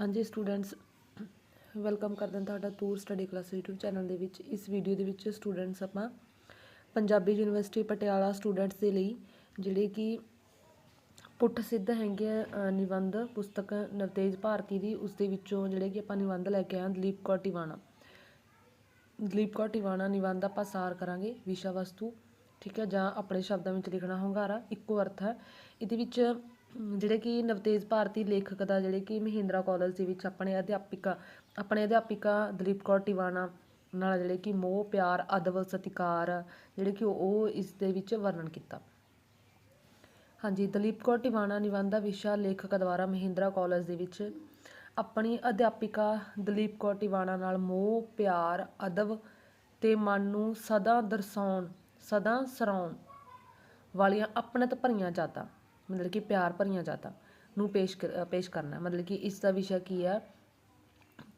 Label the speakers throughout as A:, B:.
A: ਹਾਂਜੀ students welcome ਕਰਦੇ ਹਾਂ ਤੁਹਾਡਾ tour study class YouTube channel ਦੇ ਵਿੱਚ। ਇਸ ਵੀਡੀਓ ਦੇ ਵਿੱਚ ਸਟੂਡੈਂਟਸ ਆਪਾਂ ਪੰਜਾਬੀ ਯੂਨੀਵਰਸਿਟੀ ਪਟਿਆਲਾ ਸਟੂਡੈਂਟਸ ਦੇ ਲਈ ਜਿਹੜੇ ਕਿ ਪੁੱਠ ਸਿੱਧ ਹੈਗੇ ਆ, ਨਿਬੰਧ ਪੁਸਤਕ ਨਵਤੇਜ ਭਾਰਤੀ ਦੀ ਉਸ ਦੇ ਵਿੱਚੋਂ ਜਿਹੜੇ ਕਿ ਆਪਾਂ ਨਿਬੰਧ ਲੈ ਕੇ ਆਏ ਹਾਂ ਦਲੀਪ ਕੌਰ ਟਿਵਾਣਾ। ਦਲੀਪ ਕੌਰ ਟਿਵਾਣਾ ਨਿਬੰਧ ਆਪਾਂ ਸਾਰ ਕਰਾਂਗੇ ਵਿਸ਼ਾ ਵਸਤੂ ਠੀਕ ਹੈ ਜਾਂ ਆਪਣੇ ਸ਼ਬਦਾਂ ਵਿੱਚ ਲਿਖਣਾ ਹੁੰਗਾਰਾ ਇੱਕੋ ਅਰਥ ਹੈ। ਇਹਦੇ ਵਿੱਚ ਜਿਹੜੇ ਕਿ ਨਵਤੇਜ ਭਾਰਤੀ ਲੇਖਕ ਦਾ, ਜਿਹੜੇ ਕਿ ਮਹਿੰਦਰਾ ਕਾਲਜ ਦੇ ਵਿੱਚ ਆਪਣੇ ਅਧਿਆਪਿਕਾ ਆਪਣੇ ਅਧਿਆਪਿਕਾ ਦਲੀਪ ਕੌਰ ਟਿਵਾਣਾ ਨਾਲ ਜਿਹੜੇ ਕਿ ਮੋਹ, ਪਿਆਰ, ਅਦਬ, ਸਤਿਕਾਰ, ਜਿਹੜੇ ਕਿ ਉਹ ਇਸ ਦੇ ਵਿੱਚ ਵਰਣਨ ਕੀਤਾ। ਹਾਂਜੀ, ਦਲੀਪ ਕੌਰ ਟਿਵਾਣਾ ਨਿਬੰਧ ਦਾ ਵਿਸ਼ਾ ਲੇਖਕ ਦੁਆਰਾ ਮਹਿੰਦਰਾ ਕਾਲਜ ਦੇ ਵਿੱਚ ਆਪਣੀ ਅਧਿਆਪਿਕਾ ਦਲੀਪ ਕੌਰ ਟਿਵਾਣਾ ਨਾਲ ਮੋਹ, ਪਿਆਰ, ਅਦਬ ਤੇ ਮਨ ਨੂੰ ਸਦਾ ਦਰਸਾਉਣ, ਸਦਾ ਸਰਾਉਣ ਵਾਲੀਆਂ ਆਪਣਤ ਭਰੀਆਂ ਯਾਦਾਂ ਮਤਲਬ ਕਿ ਪਿਆਰ ਭਰੀਆਂ ਯਾਦਾਂ ਨੂੰ ਪੇਸ਼ ਪੇਸ਼ ਕਰਨਾ ਮਤਲਬ ਕਿ ਇਸ ਦਾ ਵਿਸ਼ਾ ਕੀ ਹੈ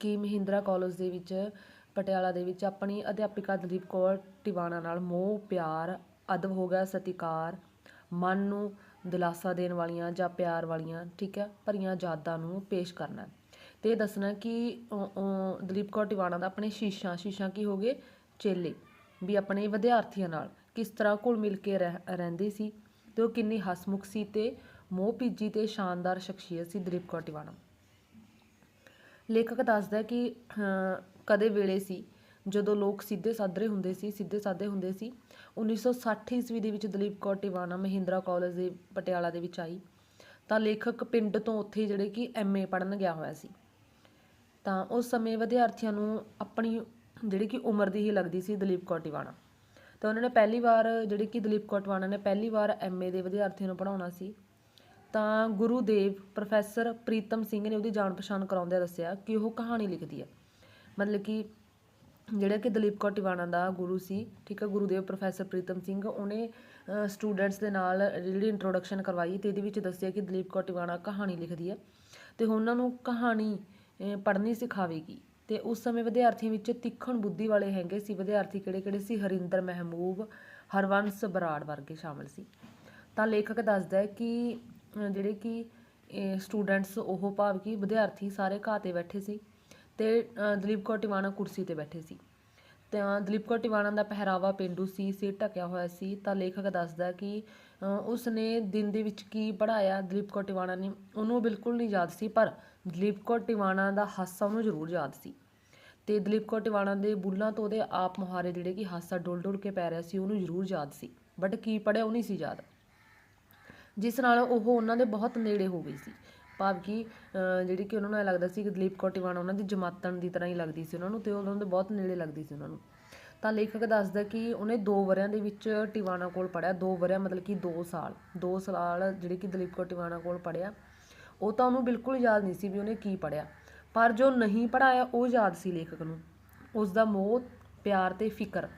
A: ਕਿ ਮਹਿੰਦਰਾ ਕਾਲਜ ਦੇ ਵਿੱਚ, ਪਟਿਆਲਾ ਦੇ ਵਿੱਚ ਆਪਣੀ ਅਧਿਆਪਿਕਾ ਦਲੀਪ ਕੌਰ ਟਿਵਾਣਾ ਨਾਲ ਮੋਹ, ਪਿਆਰ, ਅਦਬ ਹੋ ਗਿਆ, ਸਤਿਕਾਰ, ਮਨ ਨੂੰ ਦਿਲਾਸਾ ਦੇਣ ਵਾਲੀਆਂ ਜਾਂ ਪਿਆਰ ਵਾਲੀਆਂ, ਠੀਕ ਹੈ, ਭਰੀਆਂ ਯਾਦਾਂ ਨੂੰ ਪੇਸ਼ ਕਰਨਾ ਹੈ। ਤੇ ਇਹ ਦੱਸਣਾ ਕਿ ਦਲੀਪ ਕੌਰ ਟਿਵਾਣਾ ਦਾ ਆਪਣੇ ਸ਼ੀਸ਼ਾ ਸ਼ੀਸ਼ਾ ਕੀ ਹੋ ਗਏ? ਚੇਲੇ, ਵੀ ਆਪਣੇ ਵਿਦਿਆਰਥੀਆਂ ਨਾਲ ਕਿਸ ਤਰ੍ਹਾਂ ਘੁਲ ਮਿਲ ਕੇ ਰਹਿ- ਰਹਿੰਦੀ ਸੀ? ਤੇ ਉਹ ਕਿੰਨੀ ਹਸਮੁਖ ਸੀ ਤੇ ਮੋਹ ਭੀਜੀ ਤੇ ਸ਼ਾਨਦਾਰ ਸ਼ਖਸੀਅਤ ਸੀ ਦਲੀਪ ਕੌਰ ਟਿਵਾਣਾ। ਲੇਖਕ ਦੱਸਦਾ ਹੈ ਕਿ ਕਦੇ ਵੇਲੇ ਸੀ ਜਦੋਂ ਲੋਕ ਸਿੱਧੇ ਸਾਧਰੇ ਹੁੰਦੇ ਸੀ, ਸਿੱਧੇ ਸਾਧੇ ਹੁੰਦੇ ਸੀ 1960 ਈਸਵੀ ਦੇ ਵਿੱਚ ਦਲੀਪ ਕੌਰ ਟਿਵਾਣਾ ਮਹਿੰਦਰਾ ਕਾਲਜ ਦੇ ਪਟਿਆਲਾ ਦੇ ਵਿੱਚ ਆਈ। ਤਾਂ ਲੇਖਕ ਪਿੰਡ ਤੋਂ ਉੱਥੇ ਜਿਹੜੇ ਕਿ ਐਮਏ ਪੜ੍ਹਨ ਗਿਆ ਹੋਇਆ ਸੀ। ਤਾਂ ਉਸ ਸਮੇਂ ਵਿਦਿਆਰਥੀਆਂ ਨੂੰ ਆਪਣੀ ਜਿਹੜੀ ਕਿ ਉਮਰ ਦੀ ਹੀ ਲੱਗਦੀ ਸੀ ਦਲੀਪ ਕੌਰ ਟਿਵਾਣਾ। ਤਾਂ ਉਹਨਾਂ ਨੇ ਪਹਿਲੀ ਵਾਰ ਜਿਹੜੀ ਕਿ ਦਲੀਪ ਕੌਰ ਟਿਵਾਣਾ ਨੇ ਪਹਿਲੀ ਵਾਰ ਐਮਏ ਦੇ ਵਿਦਿਆਰਥੀਆਂ ਨੂੰ ਪੜ੍ਹਾਉਣਾ ਸੀ। ਤਾਂ ਗੁਰੂਦੇਵ ਪ੍ਰੋਫੈਸਰ ਪ੍ਰੀਤਮ ਸਿੰਘ ਨੇ ਉਹਦੀ ਜਾਣ ਪਛਾਣ ਕਰਾਉਂਦਿਆਂ ਦੱਸਿਆ ਕਿ ਉਹ ਕਹਾਣੀ ਲਿਖਦੀ ਹੈ ਮਤਲਬ ਕਿ ਜਿਹੜਾ ਕਿ ਦਲੀਪ ਕੌਰ ਟਿਵਾਣਾ ਦਾ ਗੁਰੂ ਸੀ, ਠੀਕ ਹੈ ਗੁਰੂਦੇਵ ਪ੍ਰੋਫੈਸਰ ਪ੍ਰੀਤਮ ਸਿੰਘ, ਉਹਨੇ ਸਟੂਡੈਂਟਸ ਦੇ ਨਾਲ ਜਿਹੜੀ ਇੰਟਰੋਡਕਸ਼ਨ ਕਰਵਾਈ ਤੇ ਇਹਦੇ ਵਿੱਚ ਦੱਸਿਆ ਕਿ ਦਲੀਪ ਕੌਰ ਟਿਵਾਣਾ ਕਹਾਣੀ ਲਿਖਦੀ ਹੈ ਤੇ ਉਹਨਾਂ ਨੂੰ ਕਹਾਣੀ ਪੜ੍ਹਨੀ ਸਿਖਾਵੇਗੀ। ਤੇ ਉਸ ਸਮੇਂ ਵਿਦਿਆਰਥੀਆਂ ਵਿੱਚ ਤਿੱਖਣ ਬੁੱਧੀ ਵਾਲੇ ਹੈਗੇ ਸੀ। ਵਿਦਿਆਰਥੀ ਕਿਹੜੇ ਕਿਹੜੇ ਸੀ? ਹਰਿੰਦਰ ਮਹਿਮੂਬ ਹਰਵੰਸ ਬਰਾੜ ਵਰਗੇ ਸ਼ਾਮਲ ਸੀ। ਤਾਂ ਲੇਖਕ ਦੱਸਦਾ ਹੈ ਕਿ ਜਿਹੜੇ ਕਿ ਸਟੂਡੈਂਟਸ, ਉਹ ਭਾਵ ਕਿ ਵਿਦਿਆਰਥੀ ਸਾਰੇ ਘਾਹ ਤੇ ਬੈਠੇ ਸੀ ਤੇ ਦਲੀਪ ਕੌਰ ਟਿਵਾਣਾ ਕੁਰਸੀ ਤੇ ਬੈਠੇ ਸੀ। ਤਾਂ ਦਲੀਪ ਕੌਰ ਟਿਵਾਣਾ ਦਾ ਪਹਿਰਾਵਾ ਪੇਂਡੂ ਸੀ, ਸਿਰ ਢਕਿਆ ਹੋਇਆ ਸੀ। ਤਾਂ ਲੇਖਕ ਦੱਸਦਾ ਕਿ ਉਸ ਨੇ ਦਿਨ ਦੇ ਵਿੱਚ ਕੀ ਪੜਾਇਆ ਦਲੀਪ ਕੌਰ ਟਿਵਾਣਾ ਨੇ, ਉਹਨੂੰ ਬਿਲਕੁਲ ਨਹੀਂ ਯਾਦ ਸੀ, ਪਰ ਦਲੀਪ ਕੌਰ ਟਿਵਾਣਾ ਦਾ ਹਾਸਾ ਉਹਨੂੰ ਜ਼ਰੂਰ ਯਾਦ ਸੀ। ਤੇ ਦਲੀਪ ਕੌਰ ਟਿਵਾਣਾ ਦੇ ਬੁੱਲਾਂ ਤੋਂ ਉਹਦੇ ਆਪ ਮੁਹਾਰੇ ਜਿਹੜੇ ਕਿ ਹਾਸਾ ਡੁੱਲ ਡੁੱਲ ਕੇ ਪੈ ਰਿਹਾ ਸੀ, ਉਹਨੂੰ ਜ਼ਰੂਰ ਯਾਦ ਸੀ। ਬਟ ਕੀ ਪੜਿਆ ਉਹ ਨਹੀਂ ਸੀ ਯਾਦ। ਜਿਸ ਨਾਲ ਉਹ ਉਹਨਾਂ ਦੇ ਬਹੁਤ ਨੇੜੇ ਹੋ ਗਈ ਸੀ। ਭਾਵ ਕਿ ਜਿਹੜੀ ਕਿ ਉਹਨਾਂ ਨੂੰ ਇਹ ਲੱਗਦਾ ਸੀ ਕਿ ਦਲੀਪ ਕੌਰ ਟਿਵਾਣਾ ਉਹਨਾਂ ਦੀ ਜਮਾਤਣ ਦੀ ਤਰ੍ਹਾਂ ਹੀ ਲੱਗਦੀ ਸੀ ਉਹਨਾਂ ਨੂੰ ਤੇ ਉਹਨਾਂ ਦੇ ਬਹੁਤ ਨੇੜੇ ਲੱਗਦੀ ਸੀ ਉਹਨਾਂ ਨੂੰ। ਤਾਂ ਲੇਖਕ ਦੱਸਦਾ ਕਿ ਉਹਨੇ 2 ਵਰਿਆਂ ਦੇ ਵਿੱਚ ਟਿਵਾਣਾ ਕੋਲ ਪੜਿਆ 2 ਵਰਿਆਂ ਮਤਲਬ ਕਿ 2 ਸਾਲ 2 ਸਾਲ ਜਿਹੜੇ ਕਿ ਦਲੀਪ ਕੌਰ ਟਿਵਾਣਾ ਕੋਲ ਪੜਿਆ ਉਹ ਤਾਂ ਉਹਨੂੰ ਬਿਲਕੁਲ ਯਾਦ ਨਹੀਂ ਸੀ ਵੀ ਉਹਨੇ ਕੀ ਪੜਿਆ ਪਰ ਜੋ ਨਹੀਂ ਪੜਾਇਆ ਉਹ ਯਾਦ ਸੀ ਲੇਖਕ ਨੂੰ। ਉਸ ਦਾ ਮੋਹ, ਪਿਆਰ ਤੇ ਫਿਕਰ।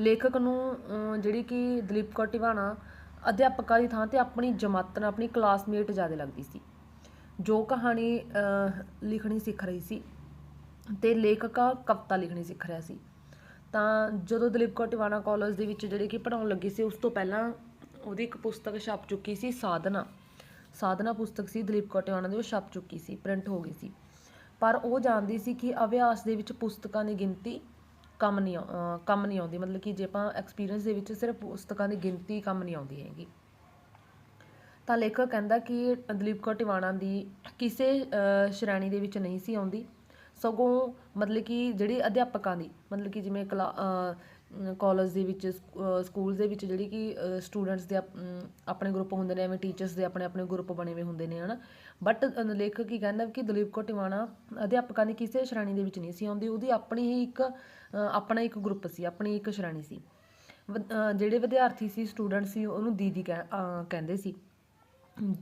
A: ਲੇਖਕ ਨੂੰ ਜਿਹੜੀ ਕਿ ਦਲੀਪ ਕੌਰ ਟਿਵਾਣਾ, ਅਧਿਆਪਕਾਂ ਦੀ ਥਾਂ ਤੇ ਆਪਣੀ ਜਮਾਤਨ ਆਪਣੀ ਕਲਾਸਮੇਟ ਜ਼ਿਆਦਾ ਲੱਗਦੀ ਸੀ। ਜੋ ਕਹਾਣੀ ਲਿਖਣੀ ਸਿੱਖ ਰਹੀ ਸੀ ਤੇ ਲੇਖਕਾ ਕਵਿਤਾ ਲਿਖਣੀ ਸਿੱਖ ਰਿਹਾ ਸੀ। ਤਾਂ ਜਦੋਂ ਦਲੀਪ ਕੌਰ ਟਿਵਾਣਾ ਕਾਲਜ ਦੇ ਵਿੱਚ ਜਿਹੜੇ ਕਿ ਪੜਾਉਣ ਲੱਗੀ ਸੀ, ਉਸ ਤੋਂ ਪਹਿਲਾਂ ਉਹਦੀ ਇੱਕ ਪੁਸਤਕ ਛਪ ਚੁੱਕੀ ਸੀ, ਸਾਧਨਾ। ਸਾਧਨਾ ਪੁਸਤਕ ਸੀ, ਦਲੀਪ ਕੌਰ ਟਿਵਾਣਾ ਦੀ ਉਹ ਛਪ ਚੁੱਕੀ ਸੀ ਪ੍ਰਿੰਟ ਹੋ ਗਈ ਸੀ। ਪਰ ਉਹ ਜਾਣਦੀ ਸੀ ਕਿ ਅਭਿਆਸ ਦੇ ਵਿੱਚ ਪੁਸਤਕਾਂ ਦੀ ਗਿਣਤੀ ਕੰਮ ਨਹੀਂ ਆਉ- ਕੰਮ ਨਹੀਂ ਆਉਂਦੀ। ਮਤਲਬ ਕਿ ਜੇ ਆਪਾਂ ਐਕਸਪੀਰੀਅੰਸ ਦੇ ਵਿੱਚ ਸਿਰਫ ਪੁਸਤਕਾਂ ਦੀ ਗਿਣਤੀ ਕੰਮ ਨਹੀਂ ਆਉਂਦੀ ਹੈਗੀ। ਤਾਂ ਲੇਖਕ ਕਹਿੰਦਾ ਕਿ ਦਲੀਪ ਕੌਰ ਟਿਵਾਣਾ ਦੀ ਕਿਸੇ ਸ਼੍ਰੇਣੀ ਦੇ ਵਿੱਚ ਨਹੀਂ ਸੀ ਆਉਂਦੀ। ਸਗੋਂ ਮਤਲਬ ਕਿ ਜਿਹੜੀ ਅਧਿਆਪਕਾਂ ਦੀ, ਮਤਲਬ ਕਿ ਜਿਵੇਂ ਕਾਲਜ ਦੇ ਵਿੱਚ ਸਕੂਲ ਦੇ ਵਿੱਚ ਜਿਹੜੀ ਕਿ ਸਟੂਡੈਂਟਸ ਦੇ ਆਪਣੇ ਗਰੁੱਪ ਹੁੰਦੇ ਨੇ, ਐਵੇਂ ਟੀਚਰਸ ਦੇ ਆਪਣੇ ਆਪਣੇ ਗਰੁੱਪ ਬਣੇ ਹੋਏ ਹੁੰਦੇ ਨੇ, ਹਨਾ? ਬਟ ਲੇਖਕ ਕੀ ਕਹਿੰਦਾ ਕਿ ਦਲੀਪ ਕੌਰ ਟਿਵਾਣਾ ਅਧਿਆਪਕਾਂ ਦੀ ਕਿਸੇ ਸ਼੍ਰੇਣੀ ਦੇ ਵਿੱਚ ਨਹੀਂ ਸੀ ਆਉਂਦੀ, ਉਹਦੀ ਆਪਣੀ ਹੀ ਇੱਕ ਆਪਣਾ ਇੱਕ ਗਰੁੱਪ ਸੀ, ਆਪਣੀ ਇੱਕ ਸ਼੍ਰੇਣੀ ਸੀ। ਜਿਹੜੇ ਵਿਦਿਆਰਥੀ ਸੀ ਸਟੂਡੈਂਟ ਸੀ, ਉਹਨੂੰ ਦੀਦੀ ਕਹਿ- ਕਹਿੰਦੇ ਸੀ।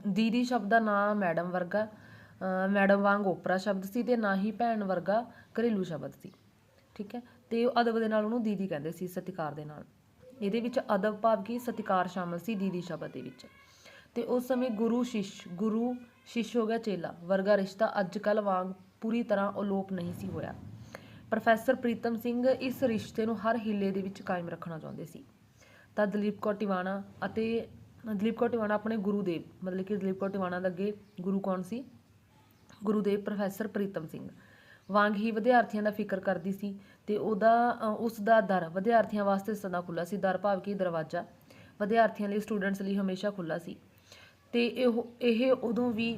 A: ਦੀਦੀ ਸ਼ਬਦ ਦਾ ਨਾਂ ਮੈਡਮ ਵਰਗਾ ਮੈਡਮ ਵਾਂਗ ਓਪਰਾ ਸ਼ਬਦ ਸੀ ਤੇ ਨਾ ਹੀ ਭੈਣ ਵਰਗਾ ਘਰੇਲੂ ਸ਼ਬਦ ਸੀ। ਠੀਕ ਹੈ? ਤੇ ਉਹ ਅਦਬ ਦੇ ਨਾਲ ਉਹਨੂੰ ਦੀਦੀ ਕਹਿੰਦੇ ਸੀ, ਸਤਿਕਾਰ ਦੇ ਨਾਲ। ਇਹਦੇ ਵਿੱਚ ਅਦਬ ਭਾਵ ਕੀ? ਸਤਿਕਾਰ ਸ਼ਾਮਲ ਸੀ ਦੀਦੀ ਸ਼ਬਦ ਦੇ ਵਿੱਚ। ਤੇ ਉਸ ਸਮੇਂ ਗੁਰੂ ਸ਼ਿਸ਼ ਗੁਰੂ ਸ਼ਿਸ਼ ਹੋ ਗਿਆ ਚੇਲਾ। ਵਰਗਾ ਰਿਸ਼ਤਾ ਅੱਜ ਕੱਲ ਵਾਂਗ ਪੂਰੀ ਤਰ੍ਹਾਂ ਅਲੋਪ ਨਹੀਂ ਸੀ ਹੋਇਆ। ਪ੍ਰੋਫੈਸਰ ਪ੍ਰੀਤਮ ਸਿੰਘ ਇਸ ਰਿਸ਼ਤੇ ਨੂੰ ਹਰ ਹਿੱਲੇ ਦੇ ਵਿੱਚ ਕਾਇਮ ਰੱਖਣਾ ਚਾਹੁੰਦੇ ਸੀ। ਤਾਂ ਦਲੀਪ ਕੌਰ ਟਿਵਾਣਾ ਅਤੇ ਦਲੀਪ ਕੌਰ ਟਿਵਾਣਾ ਆਪਣੇ ਗੁਰੂ ਦੇਵ ਮਤਲਬ ਕਿ ਦਲੀਪ ਕੌਰ ਟਿਵਾਣਾ ਦੇ ਅੱਗੇ ਗੁਰੂ ਕੌਣ ਸੀ? ਗੁਰੂਦੇਵ ਪ੍ਰੋਫੈਸਰ ਪ੍ਰੀਤਮ ਸਿੰਘ। ਵਾਂਗ ਹੀ ਵਿਦਿਆਰਥੀਆਂ ਦਾ ਫਿਕਰ ਕਰਦੀ ਸੀ ਤੇ ਉਹਦਾ ਉਸ ਦਾ ਦਰ ਵਿਦਿਆਰਥੀਆਂ ਵਾਸਤੇ ਸਦਾ ਖੁੱਲਾ ਸੀ। ਦਰ ਭਾਵ ਕਿ ਦਰਵਾਜ਼ਾ ਵਿਦਿਆਰਥੀਆਂ ਲਈ ਸਟੂਡੈਂਟਸ ਲਈ ਹਮੇਸ਼ਾ ਖੁੱਲਾ ਸੀ। ਤੇ ਇਹ ਇਹ ਉਦੋਂ ਵੀ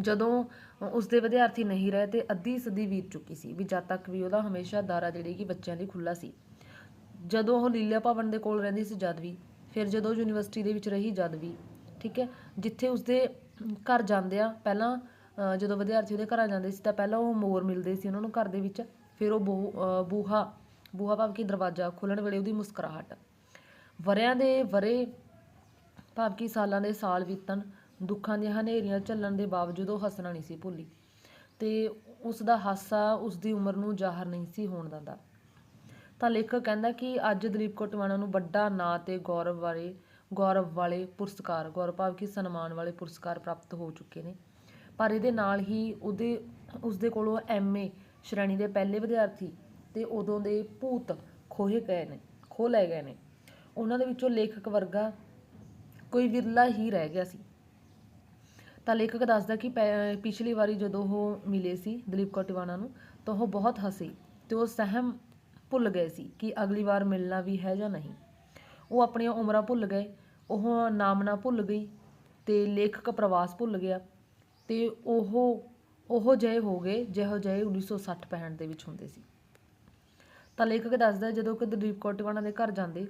A: ਜਦੋਂ ਉਸ ਦੇ ਵਿਦਿਆਰਥੀ ਨਹੀਂ ਰਹੇ ਤੇ ਅੱਧੀ ਸਦੀ ਬੀਤ ਚੁੱਕੀ ਸੀ ਵੀ ਜਦ ਤੱਕ ਵੀ ਉਹਦਾ ਹਮੇਸ਼ਾ ਦਾਰਾ ਜਿਹੜੀ ਕਿ ਬੱਚਿਆਂ ਲਈ ਖੁੱਲਾ ਸੀ। ਜਦੋਂ ਉਹ ਲੀਲਾ ਭਵਨ ਦੇ ਕੋਲ ਰਹਿੰਦੀ ਸੀ ਜਦ ਵੀ, ਫਿਰ ਜਦੋਂ ਯੂਨੀਵਰਸਿਟੀ ਦੇ ਵਿੱਚ ਰਹੀ ਜਦ ਵੀ, ਠੀਕ ਹੈ, ਜਿੱਥੇ ਉਸਦੇ ਘਰ ਜਾਂਦੇ ਆ ਪਹਿਲਾਂ ਜਦੋਂ ਵਿਦਿਆਰਥੀ ਉਹਦੇ ਘਰਾਂ ਜਾਂਦੇ ਸੀ ਤਾਂ ਪਹਿਲਾਂ ਉਹ ਮੋਰ ਮਿਲਦੇ ਸੀ ਉਹਨਾਂ ਨੂੰ ਘਰ ਦੇ ਵਿੱਚ ਫਿਰ ਉਹ ਬਹੂ- ਅ, ਬੂਹਾ ਬੂਹਾ ਭਾਵ ਕਿ ਦਰਵਾਜ਼ਾ ਖੋਲ੍ਹਣ ਵੇਲੇ ਉਹਦੀ ਮੁਸਕਰਾਹਟ। ਵਰਿਆਂ ਦੇ ਵਰੇ ਭਾਵ ਕਿ ਸਾਲਾਂ ਦੇ ਸਾਲ ਬੀਤਣ ਦੁੱਖਾਂ ਦੀਆਂ ਹਨੇਰੀਆਂ ਝੱਲਣ ਦੇ ਬਾਵਜੂਦ ਉਹ ਹੱਸਣਾ ਨਹੀਂ ਸੀ ਭੁੱਲੀ ਤੇ ਉਸ ਦਾ ਹਾਸਾ ਉਸ ਦੀ ਉਮਰ ਨੂੰ ਜ਼ਾਹਰ ਨਹੀਂ ਸੀ ਹੋਣ ਦਿੰਦਾ। ਤਾਂ ਲੇਖਕ ਕਹਿੰਦਾ ਕਿ ਅੱਜ ਦਲੀਪ ਕੋਟਵਾਣਾ ਨੂੰ ਵੱਡਾ ਨਾਂ ਤੇ ਗੌਰਵ ਵਾਲੇ ਗੌਰਵ ਵਾਲੇ ਪੁਰਸਕਾਰ ਗੌਰਵ ਭਾਵ ਕਿ ਸਨਮਾਨ ਵਾਲੇ ਪੁਰਸਕਾਰ ਪ੍ਰਾਪਤ ਹੋ ਚੁੱਕੇ ਨੇ। ਪਰ ਇਹਦੇ ਨਾਲ ਹੀ ਉਹਦੇ, ਉਸਦੇ ਕੋਲੋਂ ਐਮਏ ਸ਼੍ਰੇਣੀ ਦੇ ਪਹਿਲੇ ਵਿਦਿਆਰਥੀ ਤੇ ਉਦੋਂ ਦੇ ਭੂਤ ਖੋਹੇ ਗਏ ਨੇ, ਖੋਹ ਲਏ ਗਏ ਨੇ। ਉਹਨਾਂ ਦੇ ਵਿੱਚੋਂ ਲੇਖਕ ਵਰਗਾ ਕੋਈ ਵਿਰਲਾ ਹੀ ਰਹਿ ਗਿਆ ਸੀ। ਤਾਂ ਲੇਖਕ ਦੱਸਦਾ ਕਿ ਪੈ- ਪਿਛਲੀ ਵਾਰੀ ਜਦੋਂ ਉਹ ਮਿਲੇ ਸੀ ਦਲੀਪ ਕੌਰ ਟਿਵਾਣਾ ਨੂੰ, ਤਾਂ ਉਹ ਬਹੁਤ ਹਸੇ ਤੇ ਉਹ ਸਹਿਮ ਭੁੱਲ ਗਏ ਸੀ ਕਿ ਅਗਲੀ ਵਾਰ ਮਿਲਣਾ ਵੀ ਹੈ ਜਾਂ ਨਹੀਂ। ਉਹ ਆਪਣੀਆਂ ਉਮਰਾਂ ਭੁੱਲ ਗਏ, ਉਹ ਨਾਮਨਾ ਭੁੱਲ ਗਈ ਤੇ ਲੇਖਕ ਪ੍ਰਵਾਸ ਭੁੱਲ ਗਿਆ। ਤੇ ਉਹ ਉਹ ਜਿਹੇ ਹੋ ਗਏ, ਜਿਹੋ ਜਿਹੇ 1960 65 ਦੇ ਵਿੱਚ ਹੁੰਦੇ ਸੀ। ਤਾਂ ਲੇਖਕ ਦੱਸਦਾ, ਜਦੋਂ ਕਿ ਦਲੀਪ ਕੋਟਿਵਾਣਾ ਦੇ ਘਰ ਜਾਂਦੇ,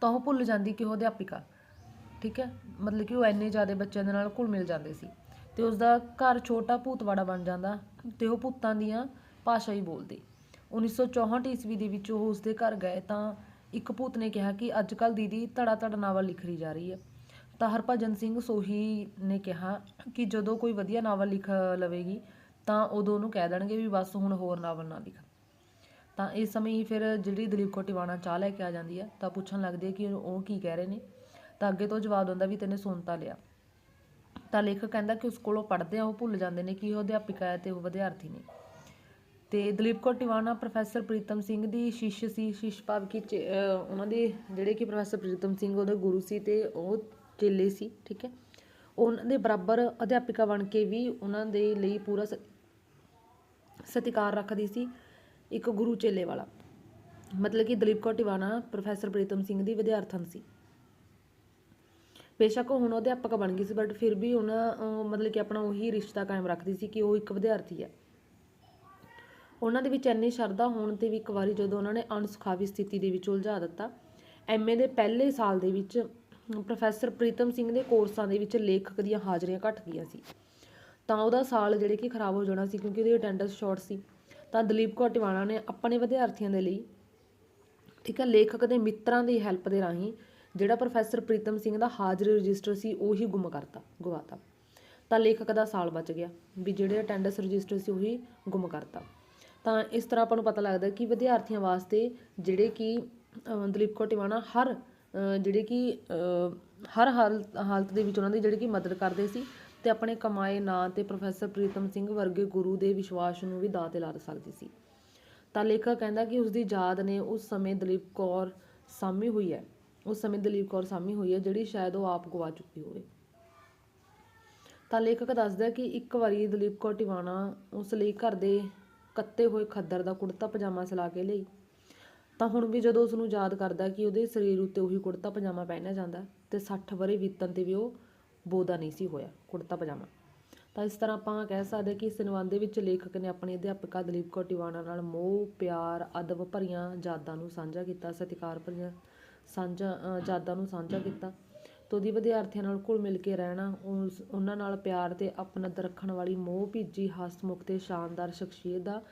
A: ਤਾਂ ਉਹ ਭੁੱਲ ਜਾਂਦੀ ਕਿ ਉਹ ਅਧਿਆਪਿਕਾ, ਠੀਕ ਹੈ? ਮਤਲਬ ਕਿ ਉਹ ਇੰਨੇ ਜ਼ਿਆਦਾ ਬੱਚਿਆਂ ਦੇ ਨਾਲ ਘੁਲ ਮਿਲ ਜਾਂਦੇ ਸੀ। ਤੇ ਉਸ ਦਾ ਘਰ ਛੋਟਾ ਭੂਤਵਾੜਾ ਬਣ ਜਾਂਦਾ ਤੇ ਉਹ ਭੂਤਾਂ ਦੀਆਂ ਭਾਸ਼ਾ ਹੀ ਬੋਲਦੇ। 1964 ਈਸਵੀ ਦੇ ਵਿੱਚ ਉਹ ਉਸਦੇ ਘਰ ਗਏ ਤਾਂ ਇੱਕ ਭੂਤ ਨੇ ਕਿਹਾ ਕਿ ਅੱਜ ਕੱਲ ਦੀਦੀ ਧੜਾ ਧੜ ਨਾਵਲ ਲਿਖ ਰਹੀ ਜਾ ਰਹੀ ਹੈ। ਤਾਂ ਹਰਭਜਨ ਸਿੰਘ ਸੋਹੀ ਨੇ ਕਿਹਾ ਕਿ ਜਦੋਂ ਕੋਈ ਵਧੀਆ ਨਾਵਲ ਲਿਖ ਲਵੇਗੀ, ਤਾਂ ਉਦੋਂ ਉਹਨੂੰ ਕਹਿ ਦੇਣਗੇ ਵੀ ਬਸ ਹੁਣ ਹੋਰ ਨਾਵਲ ਨਾ ਲਿਖ। ਤਾਂ ਇਸ ਸਮੇਂ ਹੀ ਫਿਰ ਜਿਹੜੀ ਦਲੀਪ ਕੌਰ ਟਿਵਾਣਾ ਚਾਹ ਲੈ ਕੇ ਆ ਜਾਂਦੀ ਹੈ ਤਾਂ ਪੁੱਛਣ ਲੱਗਦੀ ਹੈ ਕਿ ਉਹ ਕੀ ਕਹਿ ਰਹੇ ਨੇ। ਤਾਂ ਅੱਗੇ ਤੋਂ ਜਵਾਬ ਦਿੰਦਾ ਵੀ ਤੈਨੇ ਸੁਣ ਤਾਂ ਲਿਆ। ਤਾਂ ਲੇਖਕ ਕਹਿੰਦਾ ਕਿ ਉਸ ਕੋਲੋਂ ਪੜ੍ਹਦੇ ਆ, ਉਹ ਭੁੱਲ ਜਾਂਦੇ ਨੇ ਕਿ ਉਹ ਅਧਿਆਪਿਕਾ ਹੈ ਤੇ ਉਹ ਵਿਦਿਆਰਥੀ ਨੇ। ਤੇ ਦਲੀਪ ਕੌਰ ਟਿਵਾਣਾ ਪ੍ਰੋਫੈਸਰ ਪ੍ਰੀਤਮ ਸਿੰਘ ਦੀ ਸ਼ਿਸ਼ ਸੀ, ਸ਼ਿਸ਼ ਭਾਵ ਕਿ ਉਹਨਾਂ ਦੇ ਜਿਹੜੇ ਕਿ ਪ੍ਰੋਫੈਸਰ ਪ੍ਰੀਤਮ ਸਿੰਘ ਉਹਦੇ ਗੁਰੂ ਸੀ ਤੇ ਉਹ ਚੇਲੇ ਸੀ, ਠੀਕ ਹੈ। ਉਹਨਾਂ ਦੇ ਬਰਾਬਰ ਅਧਿਆਪਿਕਾ ਬਣ ਕੇ ਵੀ ਉਹਨਾਂ ਦੇ ਲਈ ਪੂਰਾ ਸਤਿਕਾਰ ਰੱਖਦੀ ਸੀ ਇੱਕ ਗੁਰੂ ਚੇਲੇ ਵਾਲਾ। ਮਤਲਬ ਕਿ ਦਲੀਪ ਕੌਰ ਟਿਵਾਣਾ, ਪ੍ਰੋਫੈਸਰ ਪ੍ਰੀਤਮ ਸਿੰਘ ਦੀ ਵਿਦਿਆਰਥਣ ਸੀ। ਬੇਸ਼ੱਕ ਉਹ ਹੁਣ ਅਧਿਆਪਕ ਬਣ ਗਈ ਸੀ ਬਟ ਫਿਰ ਵੀ ਉਹਨਾਂ ਮਤਲਬ ਕਿ ਆਪਣਾ ਉਹੀ ਰਿਸ਼ਤਾ ਕਾਇਮ ਰੱਖਦੀ ਸੀ ਕਿ ਉਹ ਇੱਕ ਵਿਦਿਆਰਥੀ ਹੈ। ਉਹਨਾਂ ਦੇ ਵਿੱਚ ਇੰਨੀ ਸ਼ਰਧਾ ਹੋਣ ਤੇ ਵੀ ਇੱਕ ਵਾਰੀ ਜਦੋਂ ਉਹਨਾਂ ਨੇ ਅਣਸੁਖਾਵੀ ਸਥਿਤੀ ਦੇ ਵਿੱਚ ਉਲਝਾ ਦਿੱਤਾ ਐਮਏ ਦੇ ਪਹਿਲੇ ਸਾਲ ਦੇ ਵਿੱਚ ਪ੍ਰੋਫੈਸਰ ਪ੍ਰੀਤਮ ਸਿੰਘ ਦੇ ਕੋਰਸਾਂ ਦੇ ਵਿੱਚ ਲੇਖਕ ਦੀਆਂ ਹਾਜ਼ਰੀਆਂ ਘਟ ਗਈਆਂ ਸੀ। ਤਾਂ ਉਹਦਾ ਸਾਲ ਜਿਹੜੇ ਕਿ ਖਰਾਬ ਹੋ ਜਾਣਾ ਸੀ ਕਿਉਂਕਿ ਉਹਦੀ ਅਟੈਂਡੈਂਸ ਸ਼ਾਰਟ ਸੀ। ਤਾਂ ਦਲੀਪ ਕੌਰ ਟਿਵਾਣਾ ਨੇ ਆਪਣੇ ਵਿਦਿਆਰਥੀਆਂ ਦੇ ਲਈ, ਠੀਕ ਹੈ, ਲੇਖਕ ਦੇ ਮਿੱਤਰਾਂ ਦੀ ਹੈਲਪ ਦੇ ਰਾਹੀਂ ਜਿਹੜਾ ਪ੍ਰੋਫੈਸਰ ਪ੍ਰੀਤਮ ਸਿੰਘ ਦਾ ਹਾਜ਼ਰੀ ਰਜਿਸਟਰ ਸੀ, ਉਹੀ ਗੁੰਮ ਕਰਤਾ ਗਵਾਤਾ ਤਾਂ ਲੇਖਕ ਦਾ ਸਾਲ ਬਚ ਗਿਆ, ਵੀ ਜਿਹੜੇ ਅਟੈਂਡੈਂਸ ਰਜਿਸਟਰ ਸੀ, ਉਹੀ ਗੁੰਮ ਕਰਤਾ। ਤਾਂ ਇਸ ਤਰ੍ਹਾਂ ਆਪਾਂ ਨੂੰ ਪਤਾ ਲੱਗਦਾ ਕਿ ਵਿਦਿਆਰਥੀਆਂ ਵਾਸਤੇ ਜਿਹੜੇ ਕਿ ਦਲੀਪ ਕੌਰ ਟਿਵਾਣਾ ਹਰ ਜਿਹੜੇ ਕਿ ਹਰ ਹਾਲ, ਹਾਲਤ ਦੇ ਵਿੱਚ ਉਹਨਾਂ ਦੀ ਜਿਹੜੀ ਕਿ ਮਦਦ ਕਰਦੇ ਸੀ ਤੇ ਆਪਣੇ ਕਮਾਏ ਨਾਂ ਤੇ ਪ੍ਰੋਫੈਸਰ ਪ੍ਰੀਤਮ ਸਿੰਘ ਵਰਗੇ ਗੁਰੂ ਦੇ ਵਿਸ਼ਵਾਸ ਨੂੰ ਵੀ ਦਾਅ ਤੇ ਲਾ ਸਕਦੀ ਸੀ। ਤਾਂ ਲੇਖਕ ਕਹਿੰਦਾ ਕਿ ਉਸ ਦੀ ਯਾਦ ਨੇ ਉਸ ਸਮੇਂ ਦਲੀਪ ਕੌਰ ਸਾਮੀ ਹੋਈ ਹੈ, ਉਸ ਸਮੇਂ ਦਲੀਪ ਕੌਰ ਸਾਮੀ ਹੋਈ ਹੈ ਜਿਹੜੀ ਸ਼ਾਇਦ ਉਹ ਆਪ ਗਵਾ ਚੁੱਕੀ ਹੋਵੇ। ਤਾਂ ਲੇਖਕ ਦੱਸਦਾ ਕਿ ਇੱਕ ਵਾਰੀ ਦਲੀਪ ਕੌਰ ਟਿਵਾਣਾ ਉਸ ਲਈ ਘਰ ਦੇ ਕੱਤੇ ਹੋਏ ਖੱਦਰ ਦਾ ਕੁੜਤਾ ਪਜਾਮਾ ਸਿਲਾ ਕੇ ਲਈ ਤਾਂ ਹੁਣ ਵੀ ਜਦੋਂ ਉਸ ਨੂੰ ਯਾਦ ਕਰਦਾ ਕਿ ਉਹਦੇ ਸਰੀਰ ਉੱਤੇ ਉਹੀ ਕੁੜਤਾ ਪਜਾਮਾ ਪਹਿਨਿਆ ਜਾਂਦਾ ਤੇ 60 ਵਰੇ ਬੀਤਣ ਤੇ ਵੀ ਉਹ ਬੋਦਾ ਨਹੀਂ ਸੀ ਹੋਇਆ, ਕੁੜਤਾ ਪਜਾਮਾ। ਤਾਂ ਇਸ ਤਰ੍ਹਾਂ ਆਪਾਂ ਕਹਿ ਸਕਦੇ ਕਿ ਇਸ ਨਿਬੰਧ ਦੇ ਵਿੱਚ ਲੇਖਕ ਨੇ ਆਪਣੀ ਅਧਿਆਪਕਾ ਦਲੀਪ ਕੌਰ ਟਿਵਾਣਾ ਨਾਲ ਮੋਹ, ਪਿਆਰ, ਅਦਬ ਭਰੀਆਂ ਯਾਦਾਂ ਨੂੰ ਸਾਂਝਾ ਕੀਤਾ, ਸਤਿਕਾਰ ਭਰੀਆਂ ਸਾਂਝਾ ਯਾਦਾਂ ਨੂੰ ਸਾਂਝਾ ਕੀਤਾ ਤੇ ਉਹਦੀ ਵਿਦਿਆਰਥੀਆਂ ਨਾਲ ਘੁਲ ਮਿਲ ਕੇ ਰਹਿਣਾ ਉਹਨਾਂ ਨਾਲ ਪਿਆਰ ਤੇ ਆਪਣਤ ਰੱਖਣ ਵਾਲੀ ਮੋਹ ਭੀਜੀ ਹਸਮੁਖ ਤੇ ਸ਼ਾਨਦਾਰ ਸ਼ਖਸੀਅਤ ਦਾ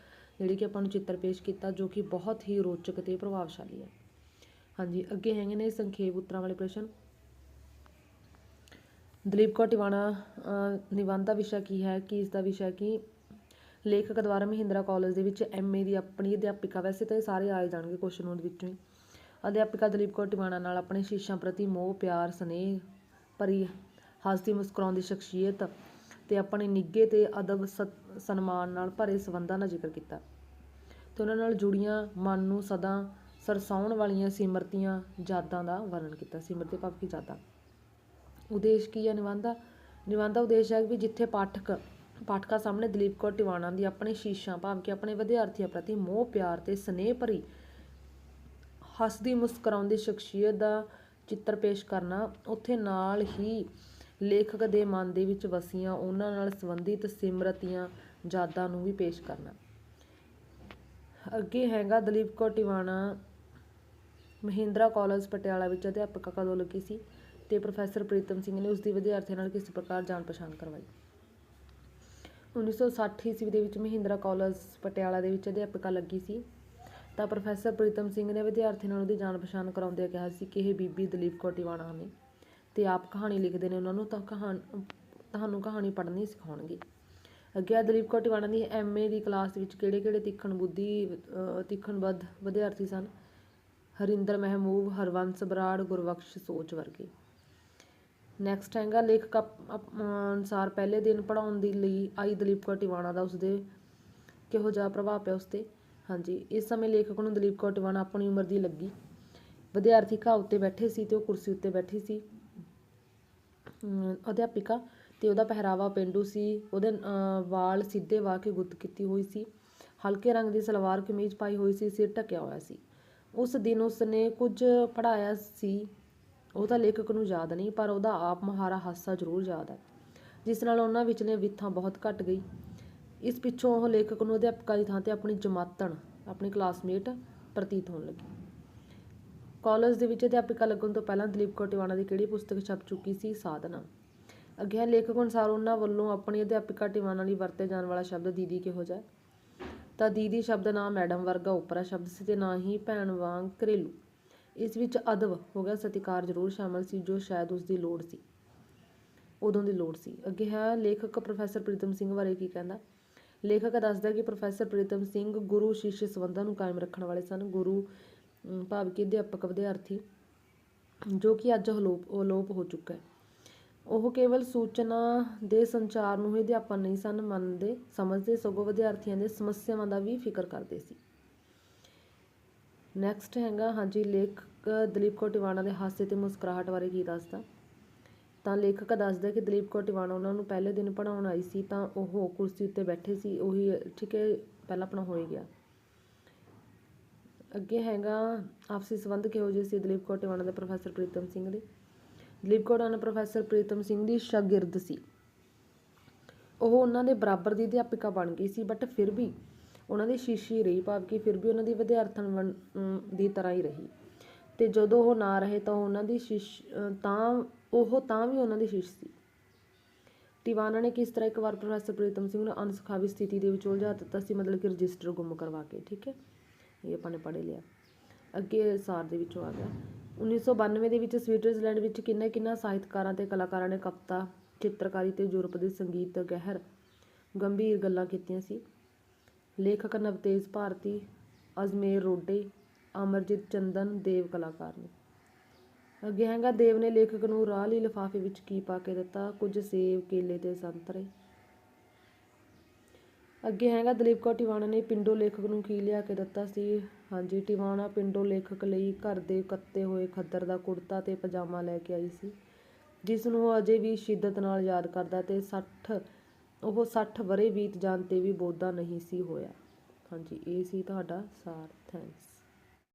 A: ਜਿਹੜੀ ਕਿ ਆਪਾਂ ਨੂੰ ਚਿੱਤਰ ਪੇਸ਼ ਕੀਤਾ, ਜੋ ਕਿ ਬਹੁਤ ਹੀ ਰੋਚਕ ਤੇ ਪ੍ਰਭਾਵਸ਼ਾਲੀ ਹੈ। ਹਾਂਜੀ, ਅੱਗੇ ਹੈਗੇ ਨੇ ਸੰਖੇਪ ਉੱਤਰਾਂ ਵਾਲੇ ਪ੍ਰਸ਼ਨ। ਦਲੀਪ ਕੌਰ ਟਿਵਾਣਾ ਨਿਬੰਧ ਦਾ ਵਿਸ਼ਾ ਕੀ ਹੈ? ਕਿ ਇਸ ਦਾ ਵਿਸ਼ਾ ਕੀ ਲੇਖਕ ਦੁਆਰਾ ਮਹਿੰਦਰਾ ਕਾਲਜ ਦੇ ਵਿੱਚ ਐਮਏ ਦੀ ਆਪਣੀ ਅਧਿਆਪਿਕਾ, ਵੈਸੇ ਤਾਂ ਇਹ ਸਾਰੇ ਆਏ ਜਾਣਗੇ ਕੁਐਸਚਨ ਉਹਦੇ ਵਿੱਚੋਂ ਹੀ। ਅਧਿਆਪਿਕਾ ਦਲੀਪ ਕੌਰ ਟਿਵਾਣਾ ਨਾਲ ਆਪਣੇ ਸ਼ੀਸ਼ਾਂ ਪ੍ਰਤੀ ਮੋਹ, ਪਿਆਰ, ਸਨੇਹ, ਭਰੀ ਹੱਸਦੀ ਮੁਸਕਰਾਉਂਦੀ ਸ਼ਖਸੀਅਤ ਤੇ ਆਪਣੇ ਨਿੱਘੇ ਤੇ ਅਦਬ ਸਤ- ਸਨਮਾਨ ਨਾਲ ਭਰੇ ਸਬੰਧਾਂ ਦਾ ਜ਼ਿਕਰ ਕੀਤਾ। ਅਤੇ ਉਹਨਾਂ ਨਾਲ ਜੁੜੀਆਂ ਮਨ ਨੂੰ ਸਦਾ ਸਰਸਾਉਣ ਵਾਲੀਆਂ ਸਿਮਰਤੀਆਂ, ਯਾਦਾਂ ਦਾ ਵਰਣਨ ਕੀਤਾ। ਸਿਮਰਤੀ ਭਾਵ ਕਿ ਯਾਦਾਂ। ਉਦੇਸ਼ ਕੀ ਹੈ ਨਿਬੰਧ ਦਾ ਨਿਬੰਧ ਦਾ ਉਦੇਸ਼ ਹੈ ਵੀ ਜਿੱਥੇ ਪਾਠਕ, ਪਾਠਕਾਂ ਸਾਹਮਣੇ ਦਲੀਪ ਕੌਰ ਟਿਵਾਣਾ ਦੀ ਆਪਣੇ ਸ਼ੀਸ਼ਾਂ ਭਾਵ ਕਿ ਆਪਣੇ ਵਿਦਿਆਰਥੀਆਂ ਪ੍ਰਤੀ ਮੋਹ, ਪਿਆਰ ਤੇ ਸਨੇਹ ਭਰੀ ਹੱਸਦੀ ਮੁਸਕਰਾਉਂਦੀ ਸ਼ਖਸੀਅਤ ਦਾ ਚਿੱਤਰ ਪੇਸ਼ ਕਰਨਾ, ਉੱਥੇ ਨਾਲ ਹੀ ਲੇਖਕ ਦੇ ਮਨ ਦੇ ਵਿੱਚ ਵਸੀਆਂ ਉਹਨਾਂ ਨਾਲ ਸੰਬੰਧਿਤ ਸਿਮਰਤੀਆਂ, ਯਾਦਾਂ ਨੂੰ ਵੀ ਪੇਸ਼ ਕਰਨਾ। ਅੱਗੇ ਹੈਗਾ ਦਲੀਪ ਕੌਰ ਟਿਵਾਣਾ, ਮਹਿੰਦਰਾ ਕਾਲਜ ਪਟਿਆਲਾ ਵਿੱਚ ਅਧਿਆਪਕਾ ਕਦੋਂ ਲੱਗੀ ਸੀ ਤੇ ਪ੍ਰੋਫੈਸਰ ਪ੍ਰੀਤਮ ਸਿੰਘ ਨੇ ਉਸ ਦੀ ਵਿਦਿਆਰਥੀਆਂ ਨਾਲ ਕਿਸ ਪ੍ਰਕਾਰ ਜਾਣ ਪਛਾਣ ਕਰਵਾਈ? 1960 ਈਸਵੀ ਦੇ ਵਿੱਚ ਮਹਿੰਦਰਾ ਕਾਲਜ ਪਟਿਆਲਾ ਦੇ ਵਿੱਚ ਅਧਿਆਪਕਾ ਲੱਗੀ ਸੀ। ਤਾਂ ਪ੍ਰੋਫੈਸਰ ਪ੍ਰੀਤਮ ਸਿੰਘ ਨੇ ਵਿਦਿਆਰਥੀਆਂ ਨਾਲ ਉਹਦੀ ਜਾਣ ਪਛਾਣ ਕਰਾਉਂਦਿਆਂ ਕਿਹਾ ਸੀ ਕਿ ਇਹ ਬੀਬੀ ਦਲੀਪ ਕੌਰ ਟਿਵਾਣਾ ਨੇ ਤੇ ਆਪ ਕਹਾਣੀ ਲਿਖਦੇ ਨੇ, ਉਹਨਾਂ ਨੂੰ ਤਾਂ ਕਹਾਣ, ਤੁਹਾਨੂੰ ਕਹਾਣੀ ਪੜ੍ਹਨੀ ਸਿਖਾਉਣਗੇ। ਅੱਗੇ ਆ ਦਲੀਪ ਕੌਰ ਟਿਵਾਣਾ ਦੀ ਐਮਏ ਦੀ ਕਲਾਸ ਵਿੱਚ ਕਿਹੜੇ ਕਿਹੜੇ ਤਿੱਖਣ ਬੁੱਧੀ ਤਿੱਖਣਬੱਧ ਵਿਦਿਆਰਥੀ ਸਨ? ਹਰਿੰਦਰ ਮਹਿਮੂਬ ਹਰਵੰਸ ਬਰਾੜ, ਗੁਰਬਖਸ਼ ਸੋਚ ਵਰਗੇ। ਨੈਕਸਟ ਹੈਗਾ ਲੇਖਕ ਅਨੁਸਾਰ ਪਹਿਲੇ ਦਿਨ ਪੜਾਉਣ ਦੀ ਲਈ ਆਈ ਦਲੀਪ ਕੌਰ ਟਿਵਾਣਾ ਦਾ ਉਸਦੇ ਕਿਹੋ ਜਿਹਾ ਪ੍ਰਭਾਵ ਪਿਆ ਉਸ 'ਤੇ ਹਾਂਜੀ, ਇਸ ਸਮੇਂ ਲੇਖਕ ਨੂੰ ਦਲੀਪ ਕੌਰ ਟਿਵਾਣਾ ਆਪਣੀ ਉਮਰ ਦੀ ਲੱਗੀ। ਵਿਦਿਆਰਥੀ ਘਾਹ ਉੱਤੇ ਬੈਠੇ ਸੀ ਤੇ ਉਹ ਕੁਰਸੀ ਉੱਤੇ ਬੈਠੀ ਸੀ। ਅਧਿਆਪਿਕਾ ਤੇ ਉਹਦਾ ਪਹਿਰਾਵਾ ਪੇਂਡੂ ਸੀ, ਉਹਦੇ ਵਾਲ ਸਿੱਧੇ ਵਾਹ ਕੇ ਗੁੱਤ ਕੀਤੀ ਹੋਈ ਸੀ, ਹਲਕੇ ਰੰਗ ਦੀ ਸਲਵਾਰ ਕਮੀਜ਼ ਪਾਈ ਹੋਈ ਸੀ, ਸਿਰ ਢੱਕਿਆ ਹੋਇਆ ਸੀ। ਉਸ ਦਿਨ ਉਸਨੇ ਕੁਝ ਪੜਾਇਆ ਸੀ, ਉਹ ਤਾਂ ਲੇਖਕ ਨੂੰ ਯਾਦ ਨਹੀਂ, ਪਰ ਉਹਦਾ ਆਪ ਮੁਹਾਰਾ ਹਾਸਾ ਜ਼ਰੂਰ ਯਾਦ ਹੈ, ਜਿਸ ਨਾਲ ਉਹਨਾਂ ਵਿਚਲੇ ਵਿੱਥਾਂ ਬਹੁਤ ਘਟ ਗਈ। ਇਸ ਪਿੱਛੋਂ ਉਹ ਲੇਖਕ ਨੂੰ ਅਧਿਆਪਕਾਂ ਦੀ ਥਾਂ ਤੇ ਆਪਣੀ ਜਮਾਤਣ, ਆਪਣੀ ਕਲਾਸਮੇਟ ਪ੍ਰਤੀਤ ਹੋਣ ਲੱਗੀ। ਕਾਲਜ ਦੇ ਵਿੱਚ ਅਧਿਆਪਕਾ ਲੱਗਣ ਤੋਂ ਪਹਿਲਾਂ ਦਲੀਪ ਕੌਰ ਟਿਵਾਣਾ ਦੀ ਕਿਹੜੀ ਪੁਸਤਕ ਛਪ ਚੁੱਕੀ ਸੀ? ਸਾਧਨਾ। ਅੱਗੇ ਲੇਖਕ ਅਨੁਸਾਰ ਉਹਨਾਂ ਵੱਲੋਂ ਆਪਣੀ ਅਧਿਆਪਿਕਾ ਟਿਵਾਣਾ ਲਈ ਵਰਤੇ ਜਾਣ ਵਾਲਾ ਸ਼ਬਦ ਦੀਦੀ ਕਿਹੋ ਜਿਹਾ ਤਾਂ ਦੀਦੀ ਸ਼ਬਦ ਨਾ ਮੈਡਮ ਵਰਗਾ ਉਪਰਾ ਸ਼ਬਦ ਸੀ ਤੇ ਨਾ ਹੀ ਭੈਣ ਵਾਂਗ ਘਰੇਲੂ। ਇਸ ਵਿੱਚ ਅਦਬ ਹੋ ਗਿਆ, ਸਤਿਕਾਰ ਜ਼ਰੂਰ ਸ਼ਾਮਲ ਸੀ, ਜੋ ਸ਼ਾਇਦ ਉਸ ਦੀ ਲੋੜ ਸੀ। ਉਦੋਂ ਦੀ ਲੋੜ ਸੀ। ਅੱਗੇ ਹੈ, ਲੇਖਕ ਪ੍ਰੋਫੈਸਰ ਪ੍ਰੀਤਮ ਸਿੰਘ ਬਾਰੇ ਕੀ ਕਹਿੰਦਾ? ਲੇਖਕ ਦੱਸਦਾ ਕਿ ਪ੍ਰੋਫੈਸਰ ਪ੍ਰੀਤਮ ਸਿੰਘ ਗੁਰੂ ਸ਼ਿਸ਼ ਸੰਬੰਧਾਂ ਨੂੰ ਕਾਇਮ ਰੱਖਣ ਵਾਲੇ ਸਨ। ਗੁਰੂ ਭਾਵ ਕਿ ਅਧਿਆਪਕ ਵਿਦਿਆਰਥੀ, ਜੋ ਕਿ ਅੱਜ ਅਲੋਪ ਅਲੋਪ ਹੋ ਚੁੱਕਾ ਹੈ। ਉਹ ਕੇਵਲ ਸੂਚਨਾ ਦੇ ਸੰਚਾਰ ਨੂੰ ਹੀ ਅਧਿਆਪਨ ਨਹੀਂ ਸਨ ਮੰਨਦੇ, ਸਮਝਦੇ, ਸਗੋਂ ਵਿਦਿਆਰਥੀਆਂ ਦੇ ਸਮੱਸਿਆਵਾਂ ਦਾ ਵੀ ਫਿਕਰ ਕਰਦੇ ਸੀ। ਨੈਕਸਟ ਹੈਗਾ, ਹਾਂਜੀ, ਲੇਖਕ ਦਲੀਪ ਕੌਰ ਟਿਵਾਣਾ ਦੇ ਹਾਸੇ ਤੇ ਮੁਸਕਰਾਹਟ ਬਾਰੇ ਕੀ ਦੱਸਦਾ? ਤਾਂ ਲੇਖਕ ਦੱਸਦਾ ਕਿ ਦਲੀਪ ਕੌਰ ਟਿਵਾਣਾ ਉਹਨਾਂ ਨੂੰ ਪਹਿਲੇ ਦਿਨ ਪੜਾਉਣ ਆਈ ਸੀ ਤਾਂ ਉਹ ਕੁਰਸੀ ਉੱਤੇ ਬੈਠੇ ਸੀ, ਉਹੀ ਠੀਕ ਹੈ, ਪਹਿਲਾਂ ਆਪਣਾ ਹੋ ਹੀ ਗਿਆ। ਅੱਗੇ ਹੈਗਾ, ਆਪਸੀ ਸੰਬੰਧ ਕਿਹੋ ਜਿਹੇ ਸੀ ਦਲੀਪ ਕੌਰ ਟਿਵਾਣਾ ਦੇ ਪ੍ਰੋਫੈਸਰ ਪ੍ਰੀਤਮ ਸਿੰਘ ਦੇ? ਦਲੀਪ ਕੌਰ ਟਿਵਾਣਾ ਪ੍ਰੋਫੈਸਰ ਪ੍ਰੀਤਮ ਸਿੰਘ ਦੀ ਸ਼ਾਗਿਰਦ ਸੀ। ਉਹ ਉਹਨਾਂ ਦੇ ਬਰਾਬਰ ਦੀ ਅਧਿਆਪਿਕਾ ਬਣ ਗਈ ਸੀ ਬਟ ਫਿਰ ਵੀ ਉਹਨਾਂ ਦੀ ਸ਼ੀਸ਼ੀ ਰਹੀ ਭਾਵ ਕਿ ਫਿਰ ਵੀ ਉਹਨਾਂ ਦੀ ਵਿਦਿਆਰਥਣ ਦੀ ਤਰ੍ਹਾਂ ਹੀ ਰਹੀ। ਤੇ ਜਦੋਂ ਉਹ ਨਾ ਰਹੇ ਤਾਂ ਉਹਨਾਂ ਦੀ ਸ਼ੀਸ਼ ਤਾਂ ਉਹ ਤਾਂ ਵੀ ਉਹਨਾਂ ਦੀ ਸ਼ੀਸ਼ ਸੀ। ਟਿਵਾਨਾ ਨੇ ਕਿਸ ਤਰ੍ਹਾਂ ਇੱਕ ਵਾਰ ਪ੍ਰੋਫੈਸਰ ਪ੍ਰੀਤਮ ਸਿੰਘ ਨੂੰ ਅਨਸਖਾਵੀ ਸਥਿਤੀ ਦੇ ਵਿੱਚ ਉਲਝਾ ਦਿੱਤਾ ਸੀ, ਮਤਲਬ ਕਿ ਰਜਿਸਟਰ ਗੁੰਮ ਕਰਵਾ ਕੇ, ਠੀਕ ਹੈ? ਇਹ ਆਪਾਂ ਨੇ ਪੜ੍ਹ ਲਿਆ। ਅੱਗੇ ਸਾਰ ਦੇ ਵਿੱਚੋਂ ਆ ਗਿਆ। 1992 ਦੇ ਵਿੱਚ ਸਵਿਟਜ਼ਰਲੈਂਡ ਵਿੱਚ ਕਿੰਨੇ ਕਿੰਨਾ ਸਾਹਿਤਕਾਰਾਂ ਤੇ ਕਲਾਕਾਰਾਂ ਨੇ ਕਵਿਤਾ, ਚਿੱਤਰਕਾਰੀ ਤੇ ਯੂਰਪ ਦੇ ਸੰਗੀਤ ਗਹਿਰ ਗੰਭੀਰ ਗੱਲਾਂ ਕੀਤੀਆਂ ਸੀ। ਲੇਖਕ ਨਵਤੇਜ ਭਾਰਤੀ, ਅਜਮੇਰ ਰੋਡੇ, ਅਮਰਜੀਤ ਚੰਦਨ ਦੇਵ ਕਲਾਕਾਰ ਨੇ। ਅੱਗੇ ਹੈਗਾ ਦੇਵ ਨੇ ਲੇਖਕ ਨੂੰ ਰਾਹ ਲਈ ਲਿਫਾਫੇ ਵਿੱਚ ਕੀ ਪਾ ਕੇ ਦਿੱਤਾ? ਕੁਝ ਸੇਬ, ਕੇਲੇ ਤੇ ਸੰਤਰੇ। ਅੱਗੇ ਹੈਗਾ ਦਲੀਪ ਕੌਰ ਟਿਵਾਣਾ ਨੇ ਪਿੰਡੋਂ ਲੇਖਕ ਨੂੰ ਕੀ ਲਿਆ ਕੇ ਦਿੱਤਾ ਸੀ? ਹਾਂਜੀ, ਟਿਵਾਣਾ ਪਿੰਡੋਂ ਲੇਖਕ ਲਈ ਘਰ ਦੇ ਕੱਤੇ ਹੋਏ ਖੱਦਰ ਦਾ ਕੁੜਤਾ ਤੇ ਪਜਾਮਾ ਲੈ ਕੇ ਆਈ ਸੀ, ਜਿਸ ਨੂੰ ਉਹ ਅਜੇ ਵੀ ਸ਼ਿੱਦਤ ਨਾਲ ਯਾਦ ਕਰਦਾ ਤੇ 60 ਉਹ 60 ਵਰੇ ਬੀਤ ਜਾਣ ਤੇ ਵੀ ਬੋਧਾ ਨਹੀਂ ਸੀ ਹੋਇਆ। ਹਾਂਜੀ, ਇਹ ਸੀ ਤੁਹਾਡਾ ਸਾਰ, ਥੈਂਕਸ।